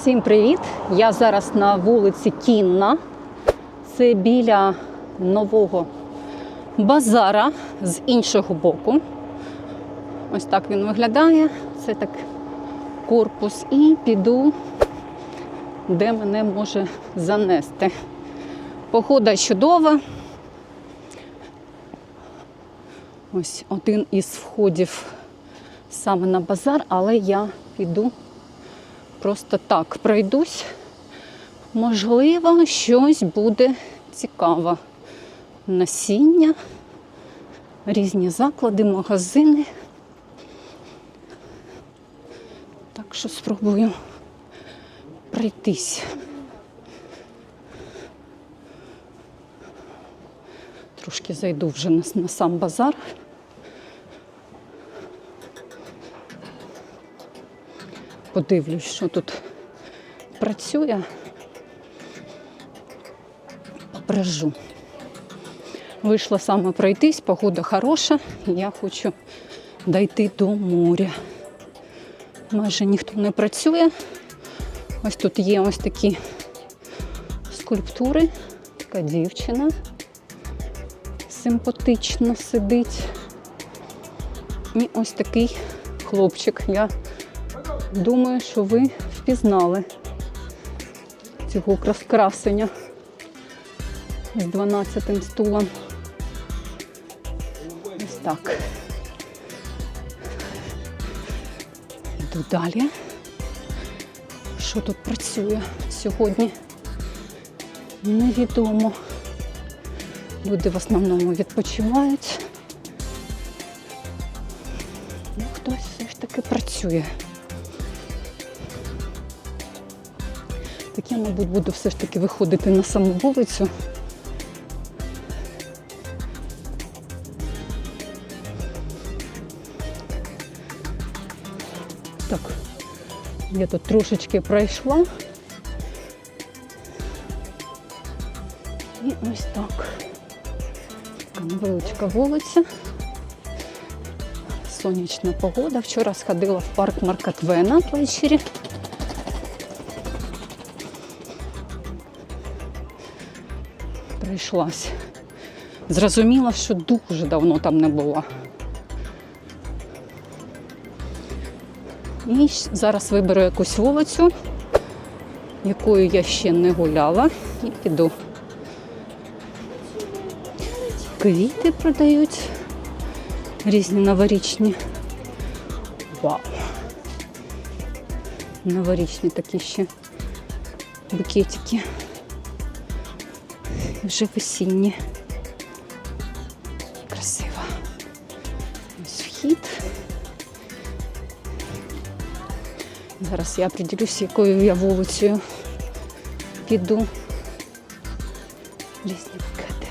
Всім привіт! Я зараз на вулиці Кінна. Це біля нового базара з іншого боку. Ось так він виглядає. Це так корпус. І піду, де мене може занести. Погода чудова. Ось один із входів саме на базар, але я піду просто так пройдусь. Можливо, щось буде цікаве. Насіння, різні заклади, магазини. Так що спробую пройтись. Трошки зайду вже на, на сам базар. Подивлюсь, що тут працює. Попражу. Вийшла саме пройтись, погода хороша, я хочу дійти до моря. Майже ніхто не працює. Ось тут є ось такі скульптури. Така дівчина симпатично сидить. І ось такий хлопчик. Я думаю, що ви впізнали цього крас- з 12 стулом. Ось так. Йду далі. Що тут працює сьогодні? Невідомо. Люди в основному відпочивають. Ну, хтось все ж таки працює. Я, мабуть, буду все ж таки виходити на саму вулицю. Так, я тут трошечки пройшла. І ось так. Така невеличка вулиця. Сонячна погода. Вчора сходила в парк Маркатвена ввечері. Прийшлась. Зрозуміла, що дуже давно там не була. І зараз виберу якусь вулицю, якою я ще не гуляла, і піду. Квіти продають різні новорічні. Вау! Новорічні такі ще букетики. Вже весінні. Красиво. Ось вхід. Зараз я приділюсь, якою я вулицею піду. Різні букети.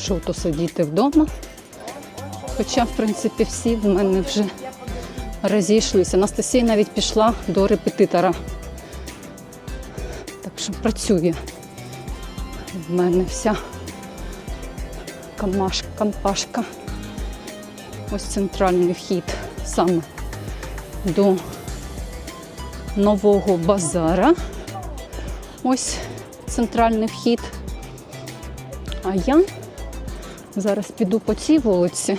Що то сидіти вдома. Хоча, в принципі, всі в мене вже розійшлися. Анастасія навіть пішла до репетитора. Так що працює в мене вся камашка, кампашка. Ось центральний вхід саме до нового базара. Ось центральний вхід. А я зараз піду по цій вулиці,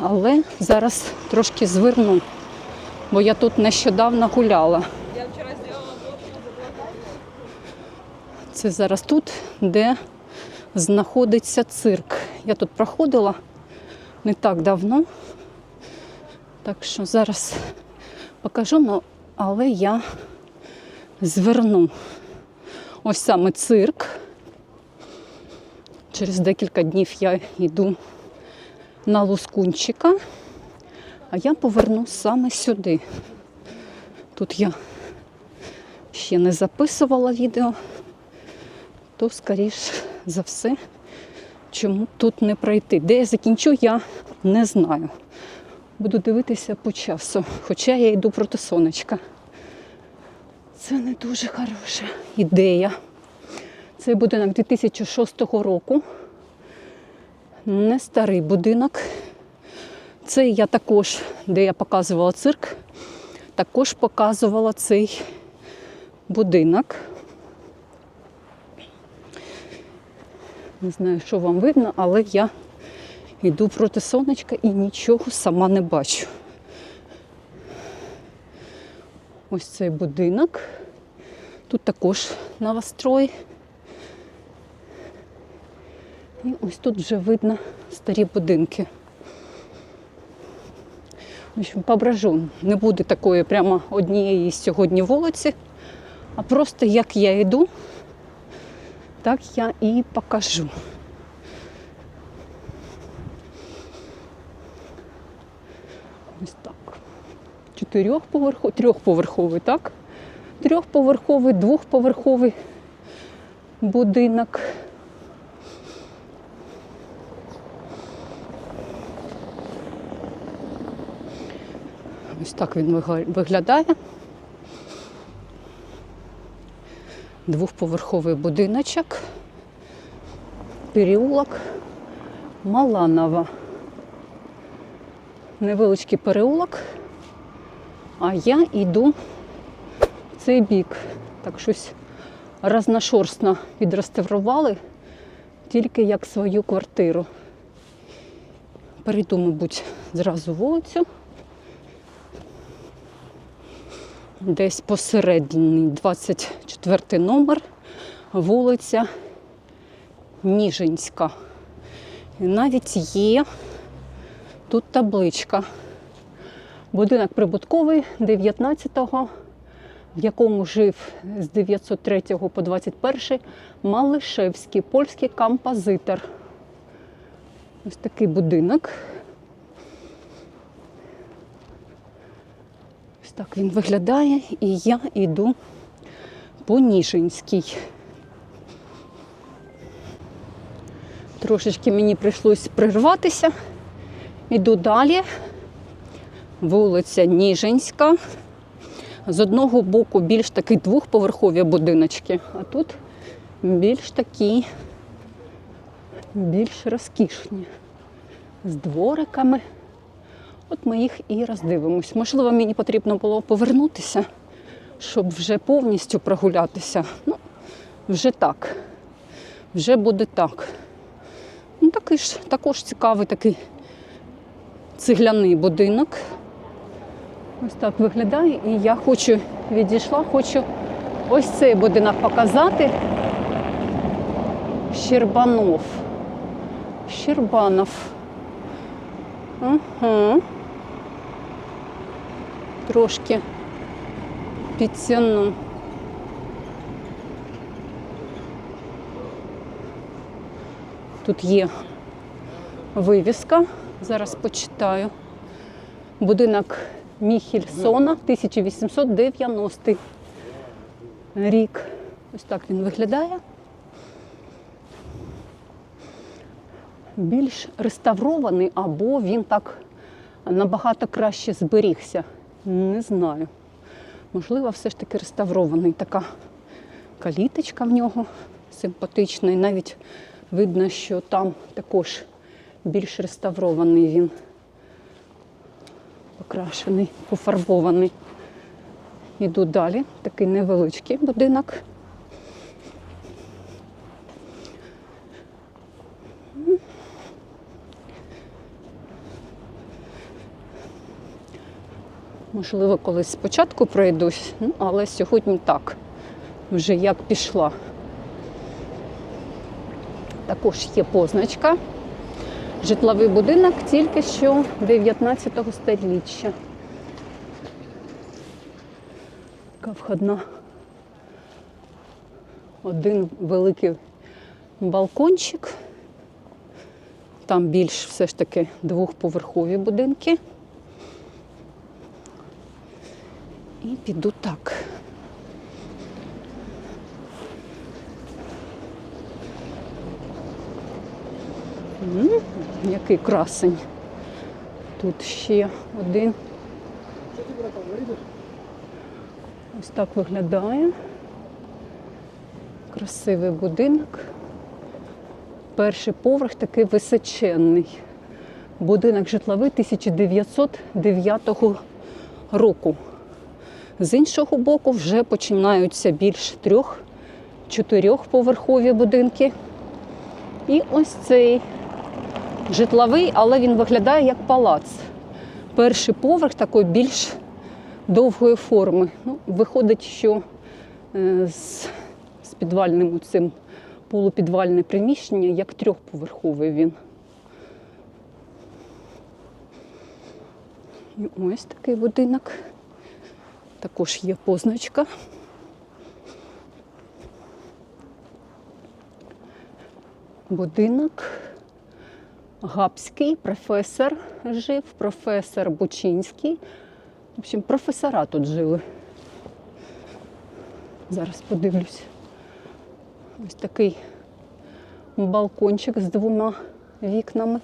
але зараз трошки зверну, бо я тут нещодавно гуляла. Я вчора зробила Це зараз тут, де знаходиться цирк. Я тут проходила не так давно. Так що зараз покажу, ну, але я зверну. Ось саме цирк. Через декілька днів я йду на Лускунчика, а я поверну саме сюди. Тут я ще не записувала відео, то, скоріш за все, чому тут не пройти. Де я закінчу, я не знаю. Буду дивитися по часу, хоча я йду проти сонечка. Це не дуже хороша ідея. Цей будинок 2006 року. Не старий будинок. Це я також, де я показувала цирк, також показувала цей будинок. Не знаю, що вам видно, але я йду проти сонечка і нічого сама не бачу. Ось цей будинок. Тут також новострой. І ось тут вже видно старі будинки. В общем, пображу. Не буде такої прямо однієї сьогодні вулиці, а просто як я йду, так я і покажу. Ось так. Чотирьохповерховий, трьохповерховий, так? Трьохповерховий, двохповерховий будинок. Ось так він виглядає. Двохповерховий будиночок. Переулок Маланова. Невеличкий переулок. А я йду в цей бік. Так щось разношорстно відреставрували, тільки як свою квартиру. Перейду, мабуть, зразу вулицю. Десь посередині 24 номер, вулиця Ніжинська. І навіть є тут табличка. Будинок прибутковий 19-го, в якому жив з 903 по 21 Малишевський, польський композитор. Ось такий будинок. Ось так він виглядає, і я йду по Ніжинській. Трошечки мені прийшлось прерватися. Іду далі. Вулиця Ніжинська. З одного боку більш такі двохповерхові будиночки, а тут більш такі, більш розкішні, з двориками. От ми їх і роздивимось. Можливо, мені потрібно було повернутися, щоб вже повністю прогулятися. Ну, вже так. Вже буде так. Ну, такий ж, також цікавий такий цегляний будинок. Ось так виглядає. І я хочу відійшла, хочу ось цей будинок показати. Щербанов. Щербанов. Угу. Трошки підтягну. Тут є вивіска. Зараз почитаю. Будинок Міхельсона, 1890 рік. Ось так він виглядає. Більш реставрований, або він так набагато краще зберігся. Не знаю. Можливо, все ж таки реставрований. Така каліточка в нього симпатична. І навіть видно, що там також більш реставрований він. Покрашений, пофарбований. Іду далі. Такий невеличкий будинок. Можливо, колись спочатку пройдусь, ну, але сьогодні так, вже як пішла. Також є позначка. Житловий будинок тільки що 19 століття. Така входна. Один великий балкончик. Там більш все ж таки двохповерхові будинки. І піду так. Який красень. Тут ще один. Ось так виглядає. Красивий будинок. Перший поверх такий височенний. Будинок житловий 1909 року. З іншого боку, вже починаються більш трьох-чотирьохповерхові будинки. І ось цей житловий, але він виглядає як палац. Перший поверх такий більш довгої форми. Ну, виходить, що е, з, з підвальним цим полупідвальне приміщення, як трьохповерховий він. І ось такий будинок. Також є позначка. Будинок Габський, професор жив, професор Бучинський. В общем, професора тут жили. Зараз подивлюсь. Ось такий балкончик з двома вікнами.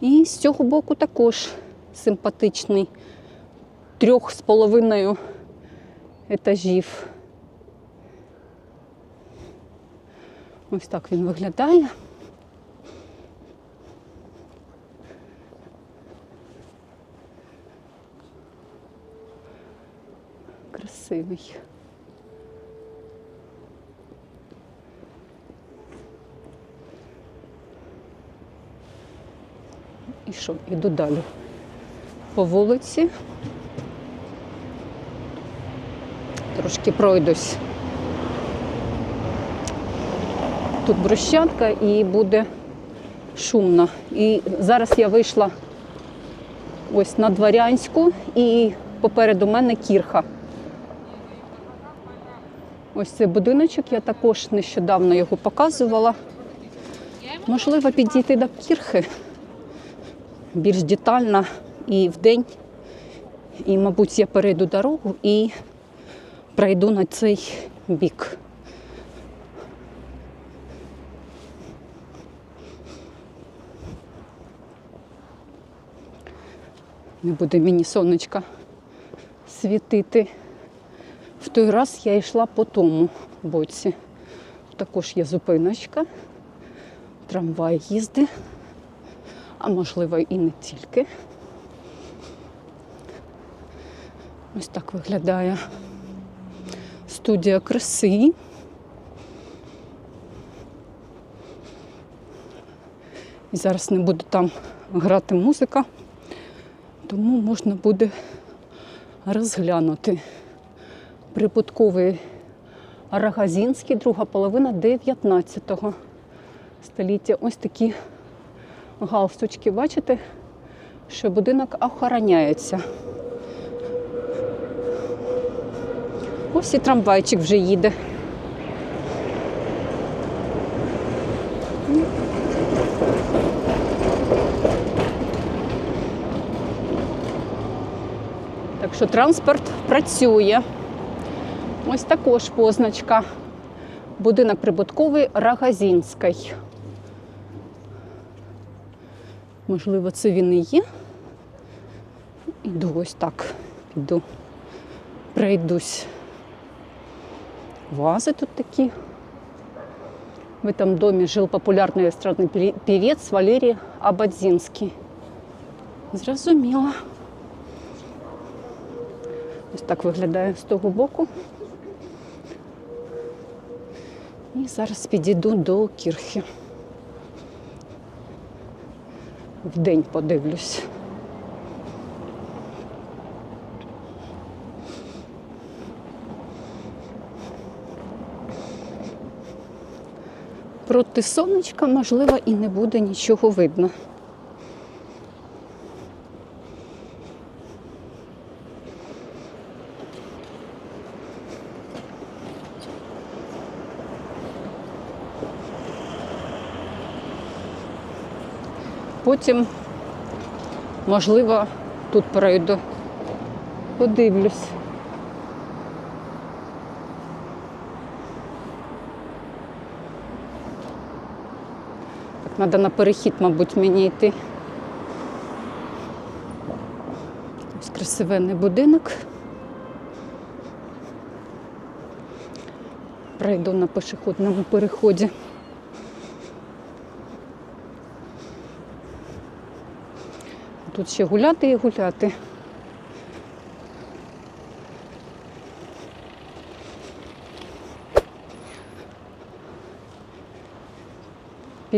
І з цього боку також симпатичний трьох з половиною етажів. Ось так він виглядає. Красивий. І що, іду далі по вулиці. Трошки пройдусь. Тут брусчатка і буде шумно. І зараз я вийшла ось на Дворянську і попереду мене кірха. Ось цей будиночок, я також нещодавно його показувала. Можливо, підійти до кірхи більш детально і вдень. І, мабуть, я перейду дорогу і пройду на цей бік. Не буде мені сонечка світити. В той раз я йшла по тому боці. Також є зупиночка, трамвай їздить, а можливо і не тільки. Ось так виглядає студія краси. І зараз не буде там грати музика, тому можна буде розглянути прибутковий Рогазінський, друга половина 19 століття. Ось такі галстучки. Бачите, що будинок охороняється. Ось і трамвайчик вже їде. Так що транспорт працює. Ось також позначка. Будинок прибутковий Рогазінський. Можливо, це він і є. Іду ось так, піду, пройдусь. Вази тут такі. В этом доме жил популярный эстрадный пе- певец Валерий Абадзинский. Зрозуміло. Ось так виглядає з того боку. І зараз підійду до кірхи. Вдень подивлюсь. Проти сонечка, можливо, і не буде нічого видно. Потім, можливо, тут пройду, подивлюсь. Треба на перехід, мабуть, мені йти. Ось красивенний будинок. Пройду на пішохідному переході. Тут ще гуляти і гуляти.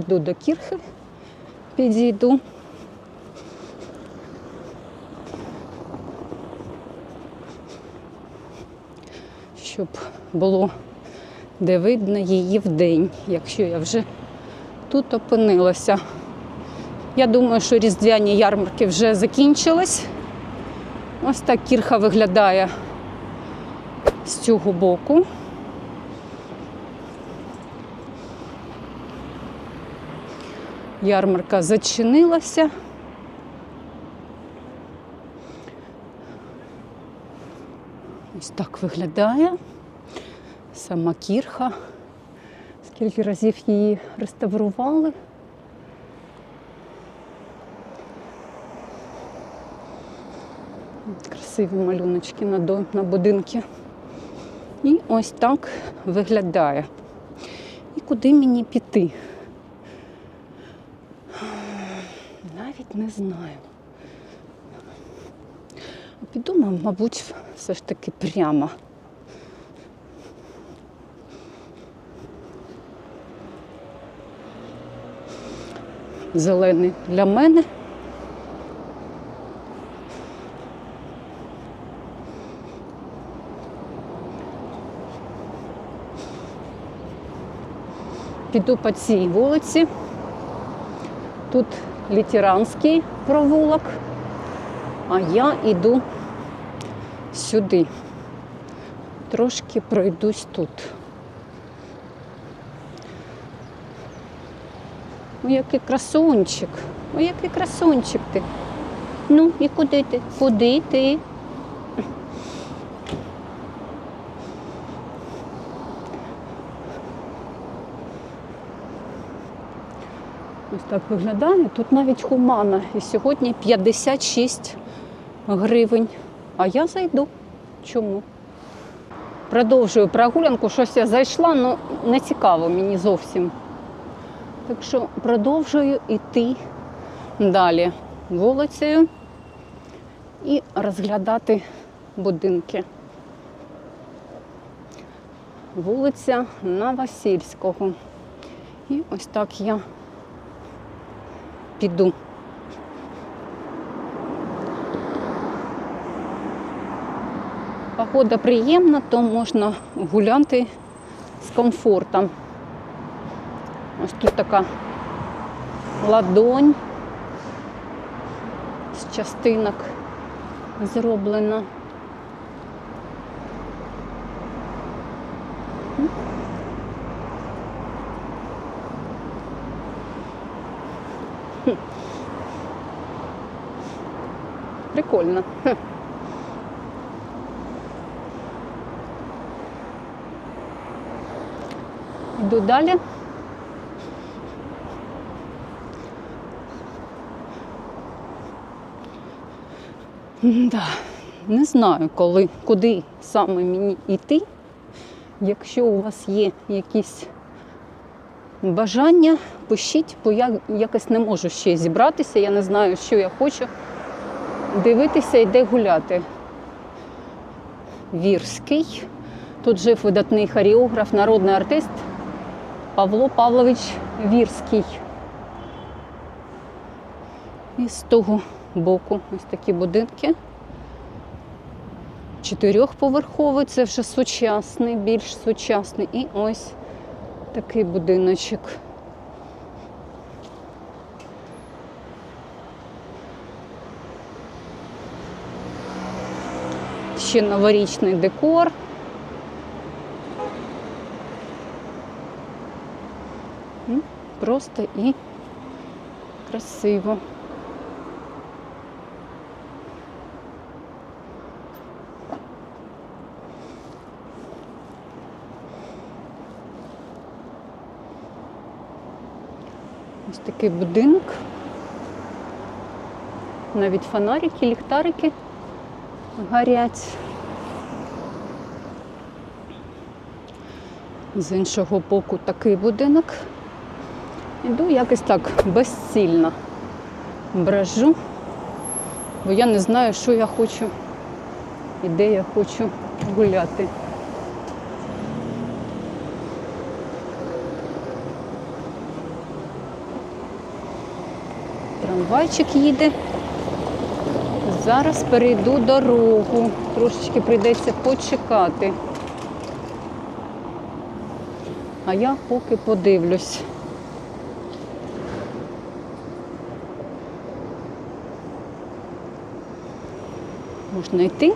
Піду до кірхи, підійду. Щоб було де видно її вдень, якщо я вже тут опинилася. Я думаю, що різдвяні ярмарки вже закінчились. Ось так кірха виглядає з цього боку. Ярмарка зачинилася. Ось так виглядає сама кірха. Скільки разів її реставрували. Красиві малюночки на, на будинки. І ось так виглядає. І куди мені піти? Не знаю. Піду, мабуть, все ж таки прямо. Зелений для мене. Піду по цій вулиці. Тут літеранський провулок, а я йду сюди. Трошки пройдусь тут. Ой, який красунчик. Ой, який красунчик ти. Ну, і куди ти? Куди ти? Ось так виглядає. Тут навіть хумана. І сьогодні 56 гривень. А я зайду. Чому? Продовжую прогулянку. Щось я зайшла, але не цікаво мені зовсім. Так що продовжую йти далі вулицею і розглядати будинки. Вулиця Новосільського. І ось так я піду. Погода приємна, то можна гуляти з комфортом. Ось тут така ладонь з частинок зроблена. Прикольно. Йду далі. Да. Не знаю, коли, куди саме мені йти. Якщо у вас є якісь бажання, пишіть, бо я якось не можу ще зібратися, я не знаю, що я хочу дивитися і де гуляти. Вірський. Тут жив видатний хореограф, народний артист Павло Павлович Вірський. І з того боку ось такі будинки. Чотирьохповерховий, це вже сучасний, більш сучасний. І ось такий будиночок. Ще новорічний декор. Просто і красиво. Ось такий будинок. Навіть фонарики, ліхтарики горять. З іншого боку такий будинок. Іду якось так безцільно брожу. бо я не знаю, що я хочу і де я хочу гуляти. Трамвайчик їде. Зараз перейду дорогу. Трошечки прийдеться почекати. А я поки подивлюсь. Можна йти.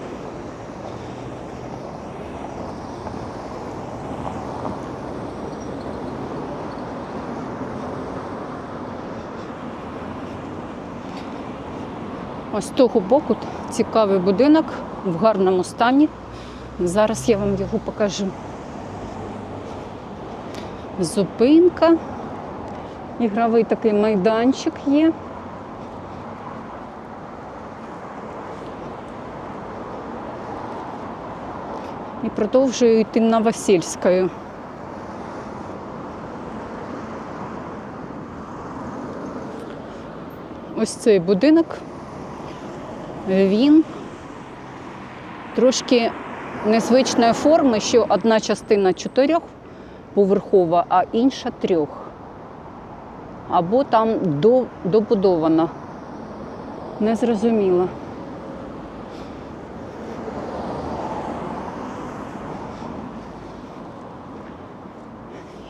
Ось того боку цікавий будинок в гарному стані. Зараз я вам його покажу. Зупинка. Ігровий такий майданчик є. І продовжую йти на Васильською. Ось цей будинок. Він трошки незвичної форми, що одна частина чотирьохповерхова, а інша трьох. Або там до, добудована. Незрозуміло.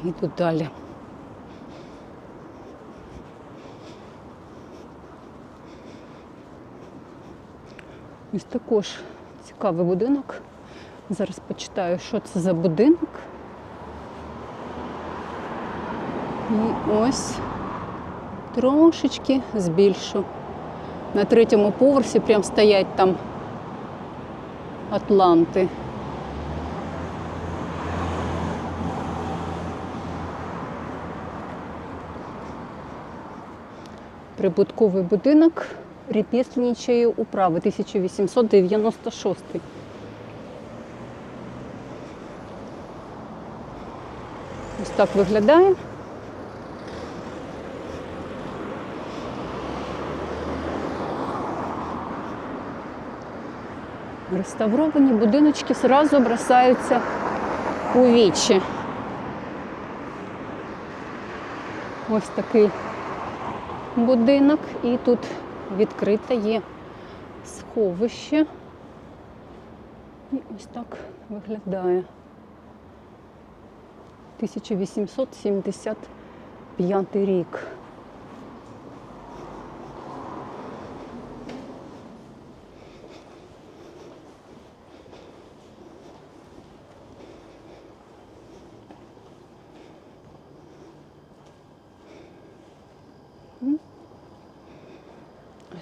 Іду далі. Ось також цікавий будинок. Зараз почитаю, що це за будинок. І ось трошечки збільшу. На третьому поверсі прям стоять там атланти. Прибутковий будинок ремісничої управи 1896. Ось так виглядає. Реставровані будиночки зразу бросаються у вічі. Ось такий будинок, і тут відкрите є сховище. І ось так виглядає. 1875 рік.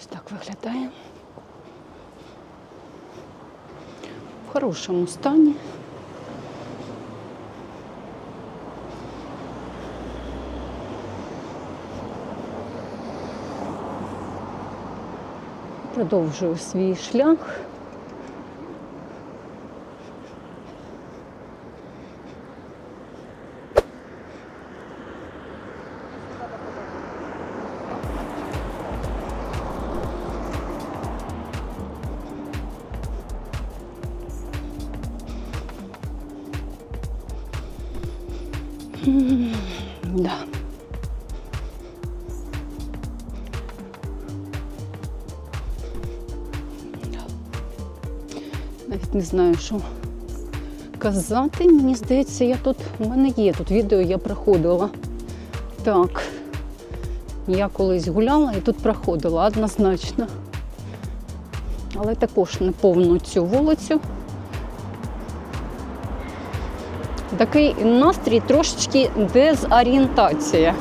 Ось так виглядає. В хорошому стані. Продовжую свій шлях. Да. Навіть не знаю, що казати. Мені здається, я тут. У мене є тут відео, я проходила. Так. Я колись гуляла і тут проходила однозначно. Але також не повну цю вулицю. Такий настрій трошечки дезорієнтація.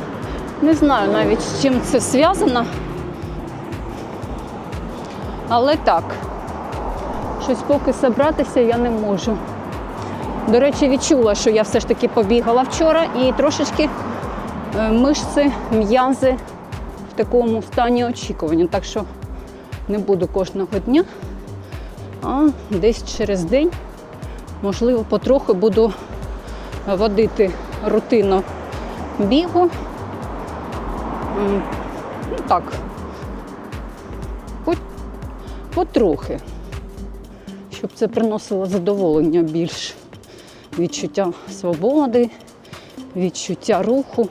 Не знаю навіть з чим це зв'язано. Але так, щось поки зібратися я не можу. До речі, відчула, що я все ж таки побігала вчора і трошечки е, мишці, м'язи в такому стані очікування. Так що не буду кожного дня, а десь через день, можливо, потроху буду водити рутину бігу. Ну так. По, потрохи, щоб це приносило задоволення більш відчуття свободи, відчуття руху.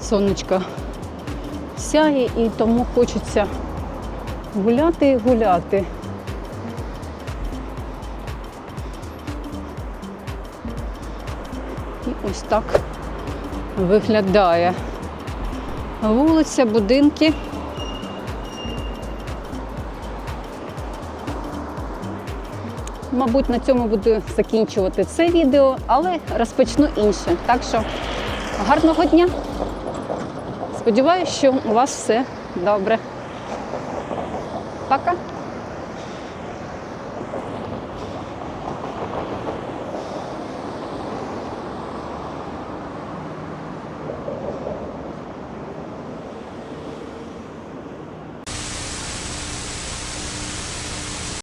Сонечко сяє і тому хочеться гуляти і гуляти. І ось так виглядає вулиця, будинки. Мабуть, на цьому буду закінчувати це відео, але розпочну інше. Так що гарного дня! Сподіваюсь, що у вас все добре. Пока!